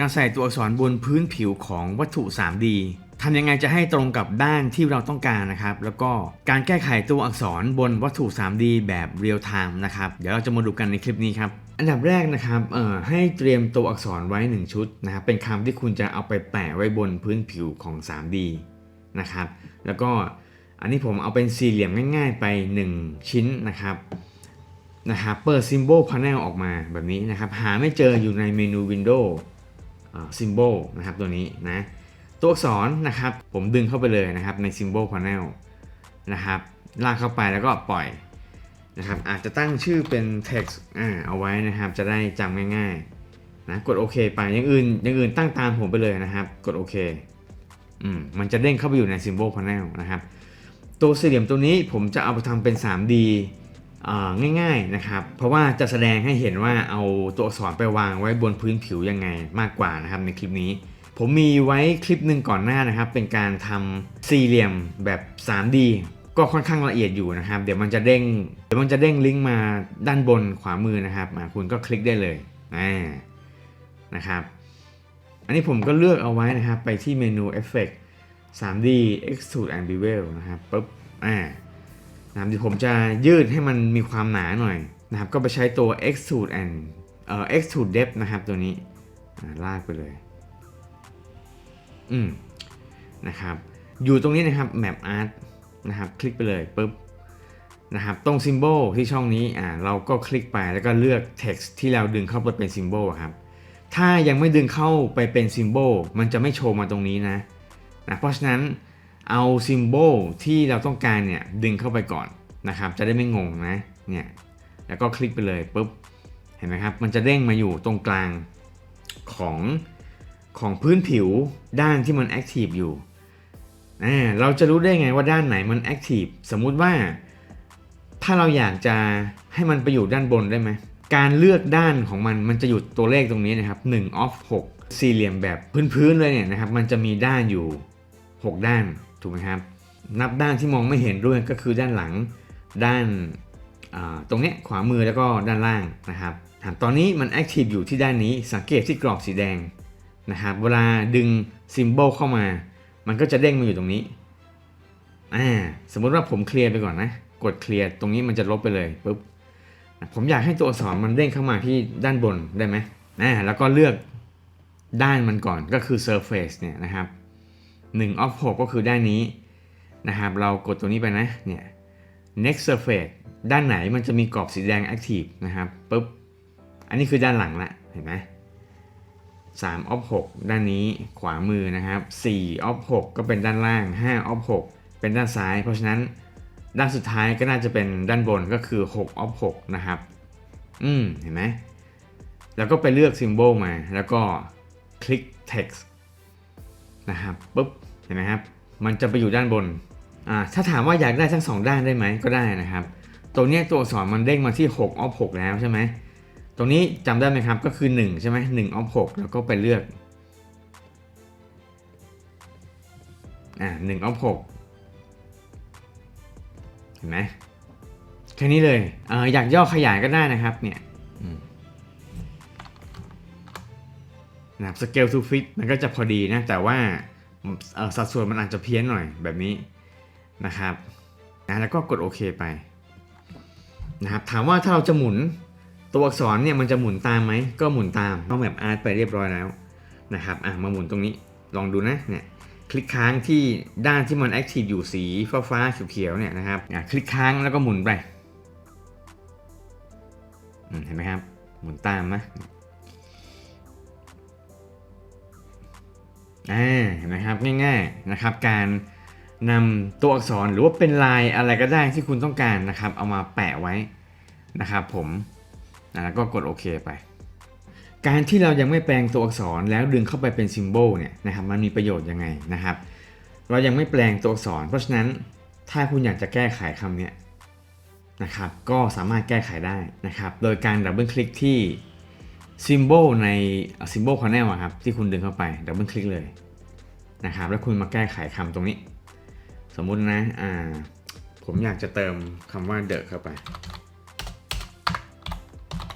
การใส่ตัวอักษรบนพื้นผิวของวัตถุ 3D ทำยังไงจะให้ตรงกับด้านที่เราต้องการนะครับ แล้วก็การแก้ไขตัวอักษรบนวัตถุ 3D แบบเรียลไทม์นะครับ เดี๋ยวเราจะมาดูกันในคลิปนี้ครับ อันดับแรกนะครับ เอ่อ ให้เตรียมตัวอักษรไว้ 1 ชุดนะครับ เป็นคำที่คุณจะเอาไปแปะไว้บนพื้นผิวของ 3D นะครับ แล้วก็อันนี้ผมเอาเป็นสี่เหลี่ยมง่าย ๆ ไป 1 ชิ้นนะครับนะครับ เปิด Symbol Panel ออกมาแบบนี้นะครับ หาไม่เจออยู่ในเมนู Windows Symbol นะครับตัวนี้นะตัวอักษรนะครับผมดึงเข้าไปเลยนะครับใน Symbol Panel นะครับลากเข้าไปแล้วก็ปล่อยนะครับอาจจะตั้งชื่อเป็น text อ่าเอาไว้นะครับจะได้จำง่ายๆนะกดโอเคไปอย่างอื่นอย่างอื่นตั้งตามผมไปเลยนะครับ กดโอเคอืมมันจะเด้งเข้าไปอยู่ใน Symbol Panel นะครับตัวสี่เหลี่ยมตัวนี้ผมจะเอาไปทำเป็น 3D ง่ายๆนะครับ เพราะว่าจะแสดงให้เห็นว่าเอาตัวอักษรไปวางไว้บนพื้นผิวยังไงมากกว่านะครับในคลิปนี้ ผมมีไว้คลิปหนึ่งก่อนหน้านะครับ เป็นการทำสี่เหลี่ยมแบบ 3D ก็ค่อนข้างละเอียดอยู่นะครับ เดี๋ยวมันจะเด้งเดี๋ยวมันจะเด้งลิงก์มาด้านบนขวามือนะครับคุณก็คลิกได้เลยนะครับ อันนี้ผมก็เลือกเอาไว้นะครับ ไปที่เมนู Effect 3D Extrude and Bevel นะครับปุ๊บอ่า นะครับเดี๋ยวผมจะยืดให้มันมีความหนาหน่อยนะครับ ก็ไปใช้ตัว extrude and เอ่อ extrude depth นะครับตัวนี้ลากไปเลย อืมนะครับ อยู่ตรงนี้นะครับ map art นะครับ คลิกไปเลยปุ๊บนะครับตรง symbol ที่ช่องนี้อ่าเราก็คลิกไปแล้วก็เลือก text ที่เราดึงเข้าไปเป็น symbol ครับ ถ้ายังไม่ดึงเข้าไปเป็น symbol มันจะไม่โชว์มาตรงนี้นะนะเพราะฉะนั้น เอาซิมโบลที่เราต้องการเนี่ยดึงเข้าไปก่อนนะครับ จะได้ไม่งงนะเนี่ยแล้วก็คลิกไปเลยปุ๊บเห็นไหมครับ มันจะเด้งมาอยู่ตรงกลางของของพื้นผิวด้านที่มันแอคทีฟอยู่อ่าเราจะรู้ได้ไงว่าด้านไหนมันแอคทีฟสมมุติว่า ถ้าเราอยากจะให้มันไปอยู่ด้านบนได้ไหมการเลือกด้านของมันมันจะอยู่ตัวเลขตรงนี้นะครับ1 off 6 สี่เหลี่ยมแบบพื้นๆเลยเนี่ยนะครับ มันจะมีด้านอยู่ 6 ด้าน ถูกไหมครับ นับด้านที่มองไม่เห็นด้วยก็คือด้านหลังด้านตรงนี้ขวามือแล้วก็ด้านล่างนะครับตอนนี้มันแอคทีฟอยู่ที่ด้านนี้สังเกตที่กรอบสีแดงนะครับเวลาดึงซิมโบลเข้ามา มันก็จะเด้งมาอยู่ตรงนี้อ่าสมมุติว่าผมเคลียร์ไปก่อนนะ กดเคลียร์ตรงนี้มันจะลบไปเลยปุ๊บผมอยากให้ตัวอักษรมันเด้งเข้ามาที่ด้านบนได้ไหมแล้วก็เลือกด้านมันก่อนก็คือ surface เนี่ยนะครับ 1 of 6 ก็คือด้านนี้นะครับ เรากดตัวนี้ไปนะ เนี่ย next surface ด้านไหนมันจะมีกรอบสีแดง active นะครับปุ๊บ อันนี้คือด้านหลังละ เห็นไหม3 of 6ด้านนี้ขวามือนะครับ4 of 6ก็เป็นด้านล่าง5 of 6เป็นด้านซ้าย เพราะฉะนั้นด้านสุดท้ายก็น่าจะเป็นด้านบนก็คือ6 of 6นะครับ อืม เห็นไหม แล้วก็ไปเลือก symbol มา แล้วก็คลิก text นะครับปุ๊บ เห็นไหมครับ มันจะไปอยู่ด้านบนอ่าถ้าถามว่าอยากได้ทั้งสองด้านได้ไหมก็ได้นะครับตรงนี้ตัวอักษรมันเด้งมาที่6 of 6แล้วใช่ไหมตรงนี้จำได้ไหมครับก็คือ 1 ใช่ไหม1 of 6แล้วก็ไปเลือกอ่า1 of 6เห็นไหมแค่นี้เลยเอออยากย่อขยายก็ได้นะครับเนี่ยอืมนะครับ scale to fit มันก็จะพอดีนะแต่ว่า สัดส่วนมันอาจจะเพี้ยนหน่อยแบบนี้นะครับนะแล้วก็กดโอเคไปนะครับถามว่าถ้าเราจะหมุนตัวอักษรเนี่ยมันจะหมุนตามไหมก็หมุนตามเข้าแบบอาร์ตไปเรียบร้อยแล้วนะครับอะมาหมุนตรงนี้ลองดูนะเนี่ยคลิกค้างที่ด้านที่มันแอคทีฟอยู่สีฟ้าฟ้าเขียวเนี่ยนะครับอะคลิกค้างแล้วก็หมุนไปเห็นไหมครับ หมุนตามนะ อ่านไหมครับง่ายๆนะครับการนำตัวอักษรหรือว่าเป็นลายอะไรก็ได้ที่คุณต้องการนะครับ เอามาแปะไว้นะครับผมแล้วก็กดโอเคไป การที่เรายังไม่แปลงตัวอักษรแล้วดึงเข้าไปเป็นซิมโบลเนี่ยนะครับมันมีประโยชน์ยังไงนะครับ เรายังไม่แปลงตัวอักษร เพราะฉะนั้นถ้าคุณอยากจะแก้ไขคำเนี้ยนะครับก็สามารถแก้ไขได้นะครับ โดยการดับเบิลคลิกที่ ซิมโบลในซิมโบลพา n นลครับที่คุณดึงเข้าไปดับเบิลคลิกเลยนะครับแล้วคุณมาแก้ไขคำตรงนี้ สมมุตินะอ่าผมอยากจะเติมคำว่า the เข้าไป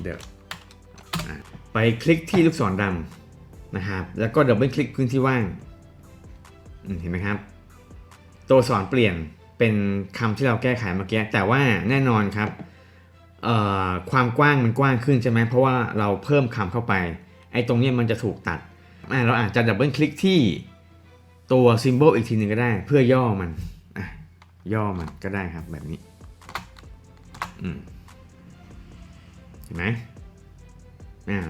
the อ่าไปคลิกที่ลูกศรดำนะครับแล้วก็ดับเบิลคลิกพื้นที่ว่างเห็นไหมครับ ตัวสอนเปลี่ยนเป็นคำที่เราแก้ไขเมื่อกี้แต่ว่าแน่นอนครับ ความกว้างมันกว้างขึ้นใช่ไหมเพราะว่าเราเพิ่มคำเข้าไป ไอ้ตรงนี้มันจะถูกตัดเราอาจจะดับเบิลคลิกที่ตัวซิมโบลอีกทีหนึ่งก็ได้ เพื่อย่อมันย่อมันก็ได้ครับแบบนี้เห็นไหม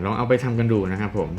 ลองเอาไปทำกันดูนะครับผม